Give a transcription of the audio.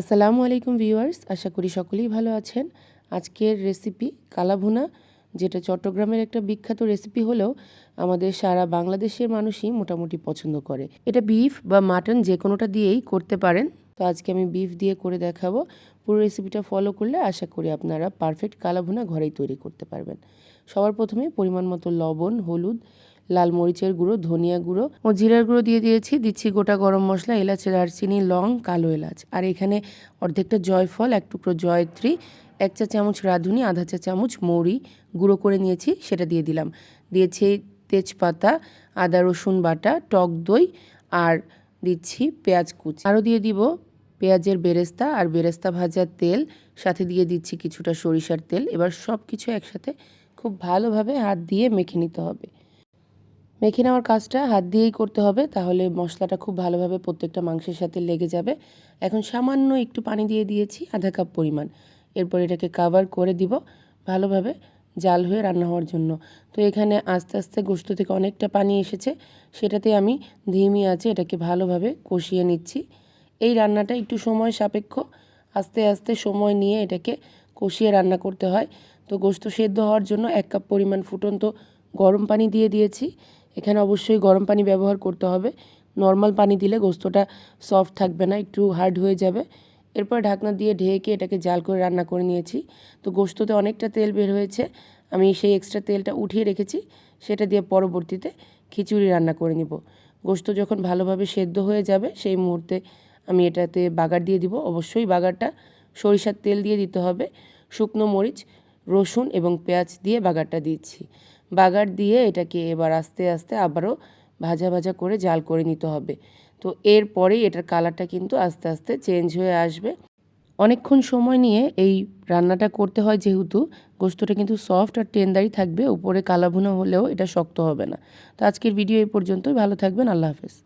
আসসালামু আলাইকুম ভিউয়ার্স, আশা করি সকলেই ভালো আছেন। আজকের রেসিপি কালাভুনা, যেটা চট্টগ্রামের একটা বিখ্যাত রেসিপি হলেও আমাদের সারা বাংলাদেশের মানুষই মোটামুটি পছন্দ করে। এটা বিফ বা মাটন যে কোনোটা দিয়েই করতে পারেন। তো আজকে আমি বিফ দিয়ে করে দেখাবো। পুরো রেসিপিটা ফলো করলে আশা করি আপনারা পারফেক্ট কালাভুনা ঘরেই তৈরি করতে পারবেন। সবার প্রথমে পরিমাণ মতো লবণ, হলুদ লাল মরিচের গুঁড়ো, ধনিয়া গুঁড়ো ও জিরার গুঁড়ো দিয়ে দিয়েছি। দিচ্ছি গোটা গরম মশলা এলাচ দারচিনি লং, কালো এলাচ। আর এখানে অর্ধেকটা জয়ফল, এক টুকরো জয়ত্রী, এক চা চামচ রাঁধুনি, আধা চা চামচ মৌরি গুঁড়ো করে নিয়েছি, সেটা দিয়ে দিলাম। দিয়েছি তেজপাতা, আদা, রসুন বাটা, টক দই আর দিচ্ছি পেঁয়াজ কুচি। আরও দিয়ে দিব পেঁয়াজের বেরেস্তা আর বেরেস্তা ভাজার তেল, সাথে দিয়ে দিচ্ছি কিছুটা সরিষার তেল। এবার সব কিছু একসাথে খুব ভালোভাবে হাত দিয়ে মেখে নিতে হবে। মেখে নেওয়ার কাজটা হাত দিয়েই করতে হবে, তাহলে মশলাটা খুব ভালোভাবে প্রত্যেকটা মাংসের সাথে লেগে যাবে। এখন সামান্য একটু পানি দিয়ে দিয়েছি আধা কাপ পরিমাণ। এরপর এটাকে কাভার করে দিব ভালোভাবে জাল হয়ে রান্না হওয়ার জন্য। তো এখানে আস্তে আস্তে গোস্ত থেকে অনেকটা পানি এসেছে, সেটাতে আমি ধিমি আছে এটাকে ভালোভাবে কষিয়ে নিচ্ছি। এই রান্নাটা একটু সময় সাপেক্ষ, আস্তে আস্তে সময় নিয়ে এটাকে কষিয়ে রান্না করতে হয়। তো গোস্ত সেদ্ধ হওয়ার জন্য এক কাপ পরিমাণ ফুটন্ত গরম পানি দিয়ে দিয়েছি। এখানে অবশ্যই গরম পানি ব্যবহার করতে হবে। নর্মাল পানি দিলে গোস্তটা সফট থাকবে না, একটু হার্ড হয়ে যাবে। এরপর ঢাকনা দিয়ে ঢেকে এটাকে জাল করে রান্না করে নিয়েছি। তো গোস্ততে অনেকটা তেল বের হয়েছে। আমি সেই এক্সট্রা তেলটা উঠিয়ে রেখেছি, সেটা দিয়ে পরবর্তীতে খিচুড়ি রান্না করে নিব। গোস্ত যখন ভালোভাবে সেদ্ধ হয়ে যাবে, সেই মুহূর্তে আমি এটাতে বাগার দিয়ে দিব। অবশ্যই বাগারটা সরিষার তেল দিয়ে দিতে হবে। শুকনো মরিচ রসুন এবং পেঁয়াজ দিয়ে বাগারটা দিচ্ছি। বাগার দিয়ে এটাকে এবার আস্তে আস্তে আবারও ভাজা ভাজা করে জাল করে নিতে হবে। তো এরপরেই এটার কালারটা কিন্তু আস্তে আস্তে চেঞ্জ হয়ে আসবে। অনেকক্ষণ সময় নিয়ে এই রান্নাটা করতে হয় যেহেতু, গোস্তটা কিন্তু সফট আর টেন্দারি থাকবে, উপরে কালাভুনা হলেও এটা শক্ত হবে না। তো আজকের ভিডিও এই পর্যন্তই, ভালো থাকবেন, আল্লাহ হাফেজ।